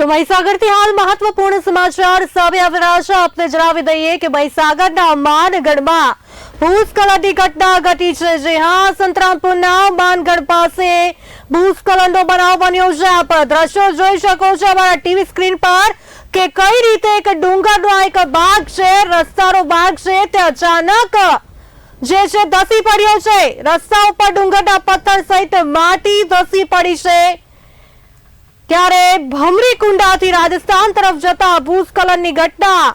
તો મહીસાગરથી હાલ મહત્વપૂર્ણ સમાચાર સામે આવી છે. આપને જણાવી દઈએ કે મહીસાગરના માનગઢમાં ભૂસ્ખલનની ઘટના ઘટી છે. જે હા, સંતરામપુરના માનગઢ પાસે ભૂસ્ખલનનો બનાવ બન્યો છે. આપ દ્રશ્યો જોઈ શકો છો અમારા ટીવી સ્ક્રીન પર કે કઈ રીતે એક ડુંગરનો એક ભાગ છે, રસ્તાનો ભાગ છે, તે અચાનક જે છે ધસી પડ્યો છે. રસ્તા ઉપર ડુંગરના પથ્થર સહિત માટી ધસી પડી છે. ત્યારે ભમરી કુંડાથી રાજસ્થાન તરફ જતા ભૂસ્ખલનની ઘટના.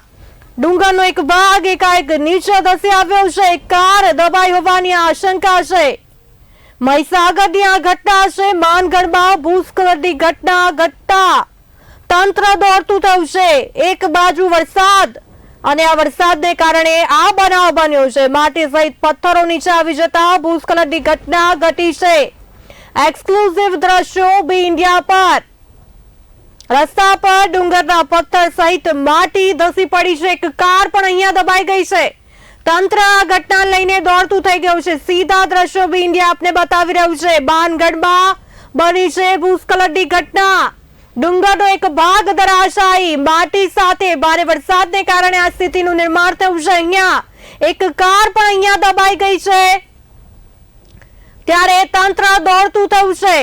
ડુંગરનો એક ભાગ એકાએક નીચે ધસી આવ્યો છે. કાર દબાઈ હોવાની આશંકા છે. મહીસાગરની આ ઘટના છે. માનગઢમાં ભૂસ્ખલનની ઘટના ઘટતા તંત્ર દોડતું થયું છે. એક બાજુ વરસાદ અને આ વરસાદને કારણે આ બનાવ બન્યો છે. માટી સહિત પથ્થરો નીચે આવી જતા ભૂસ્ખલનની ઘટના ઘટી છે. એક્સક્લુઝિવ દ્રશ્યો બી ઇન્ડિયા પર. રસ્તા પર ડુંગરના પથ્થર સહિત માટી ધસી પડી છે. એક કાર પણ અહીંયા દબાઈ ગઈ છે. તંત્ર આ ઘટના લઈને દોડતું થઈ ગયું છે. સીધા દ્રશ્યો બી ઇન્ડિયા આપને બતાવી રહ્યું છે. બાનગઢમાં બની છે ભૂસ્ખલનની ઘટના. ડુંગરનો એક ભાગ ધરાશાયી. માટી સાથે ભારે વરસાદને કારણે આ સ્થિતિનું નિર્માણ થયું છે. અહીંયા એક કાર પણ અહીંયા દબાઈ ગઈ છે. ત્યારે તંત્ર દોડતું થયું છે.